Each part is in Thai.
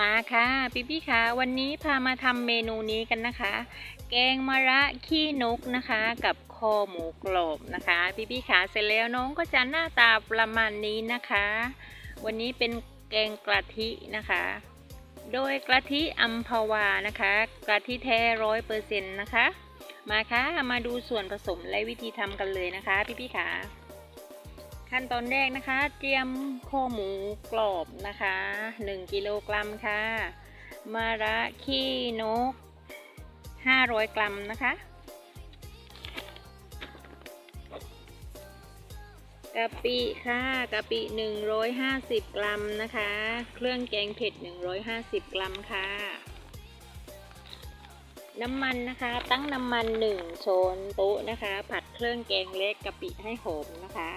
มาค่ะพี่พี่คะวันนี้พามาทำเมนูนี้กันนะคะ แกงมะระขี้นกนะคะ กับคอหมูกรอบนะคะพี่พี่ๆค่ะเสร็จแล้วน้องก็จะหน้าตาประมาณนี้นะคะ วันนี้เป็นแกงกะทินะคะ โดยกะทิอัมพวานะคะกะทิแท้ร้อยเปอร์เซ็นต์นะคะ มาค่ะมาดูส่วนผสมและวิธีทำกันเลยนะคะพี่พี่ๆค่ะ ขั้นตอนแรกนะคะเตรียมโคอหมูกรอบนะคะ 1 กิโลกรัมค่ะมะระขี้นก 500 กรัมนะคะกะปิค่ะกะปิ 150 กรัมนะคะ เครื่องแกงเผ็ด 150 กรัมค่ะ น้ำมันนะคะ ตั้งน้ำมัน 1 ช้อนโต๊ะนะคะ ผัดเครื่องแกงเล็กกะปิให้หอมนะคะ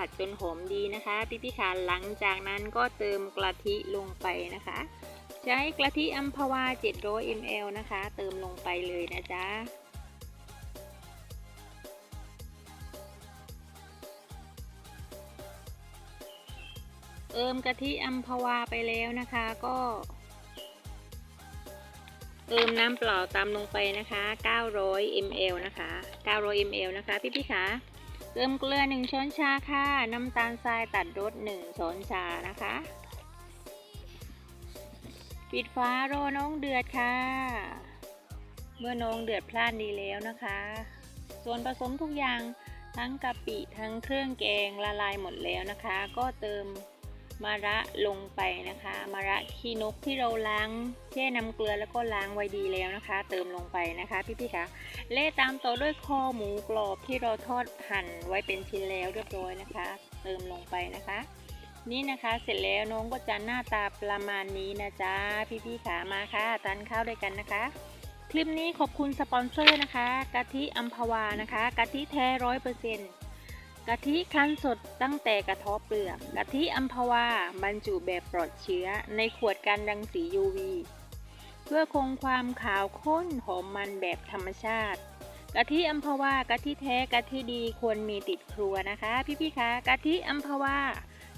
ผัดจนหอมดีนะคะ พี่พี่ๆค่ะหลังจากนั้นก็เติมกะทิลงไปนะคะ ใช้กะทิอัมพวา 700 ml นะคะ เติมลงไปเลยนะจ๊ะเติมกะทิอัมพวาไปแล้วนะคะก็เติมน้ำเปล่าตามลงไปนะคะ 900 ml นะคะ 900 ml นะคะ พี่พี่ๆค่ะ เติมเกลือ 1 ช้อนชาค่ะ น้ำตาลทรายตัดรส1ช้อนชานะคะ ปิดฟ้ารอน้องเดือดค่ะ เมื่อน้องเดือดพล่านดีแล้วนะคะ ส่วนผสมทุกอย่างทั้งกะปิทั้งเครื่องแกงละลายหมดแล้วนะคะ ก็เติม มะระลงไปนะคะมะระขี้นกที่เราล้างแช่น้ำเกลือแล้วก็ล้างไว้ดีแล้วนะคะ เติมลงไปนะคะพี่ๆค่ะเละตามต่อด้วยคอหมูกรอบที่เราทอดหั่นไว้เป็นชิ้นแล้วเรียบร้อยนะคะ เติมลงไปนะคะ นี่นะคะเสร็จแล้วน้องก็จะหน้าตาประมาณนี้นะจ๊ะพี่ๆขามาค่ะทานข้าวด้วยกันนะคะ คลิปนี้ขอบคุณสปอนเซอร์นะคะกะทิอัมพวานะคะกะทิแท้ร้อยเปอร์เซ็นต์ กะทิคั้นสดตั้งแต่กระทบเปลือก กะทิอัมพวาบรรจุแบบปลอดเชื้อในขวดกันรังสี UV เพื่อคงความขาวข้นหอมมันแบบธรรมชาติ กะทิอัมพวากะทิแท้กะทิดีควรมีติดครัวนะคะ พี่ๆคะกะทิอัมพวา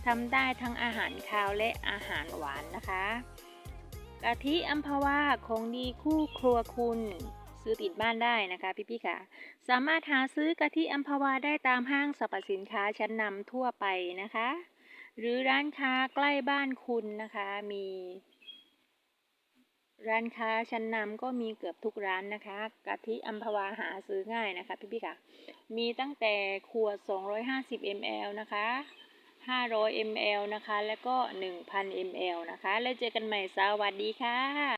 ทำได้ทั้งอาหารคาวและอาหารหวานนะคะ กะทิอัมพวาของดีคู่ครัวคุณ ซื้อติดบ้านได้นะคะพี่ๆค่ะ สามารถหาซื้อกะทิอัมพวาได้ตามห้างสรรพสินค้าชั้นนำทั่วไปนะคะ หรือร้านค้าใกล้บ้านคุณนะคะมี ร้านค้าชั้นนำก็มีเกือบทุกร้านนะคะกะทิอัมพวาหาซื้อง่ายนะคะพี่พี่ๆค่ะ มีตั้งแต่ขวด 250 ml นะคะ500 ml นะคะ แล้วก็ 1,000 ml นะคะ แล้วเจอกันใหม่สวัสดีค่ะ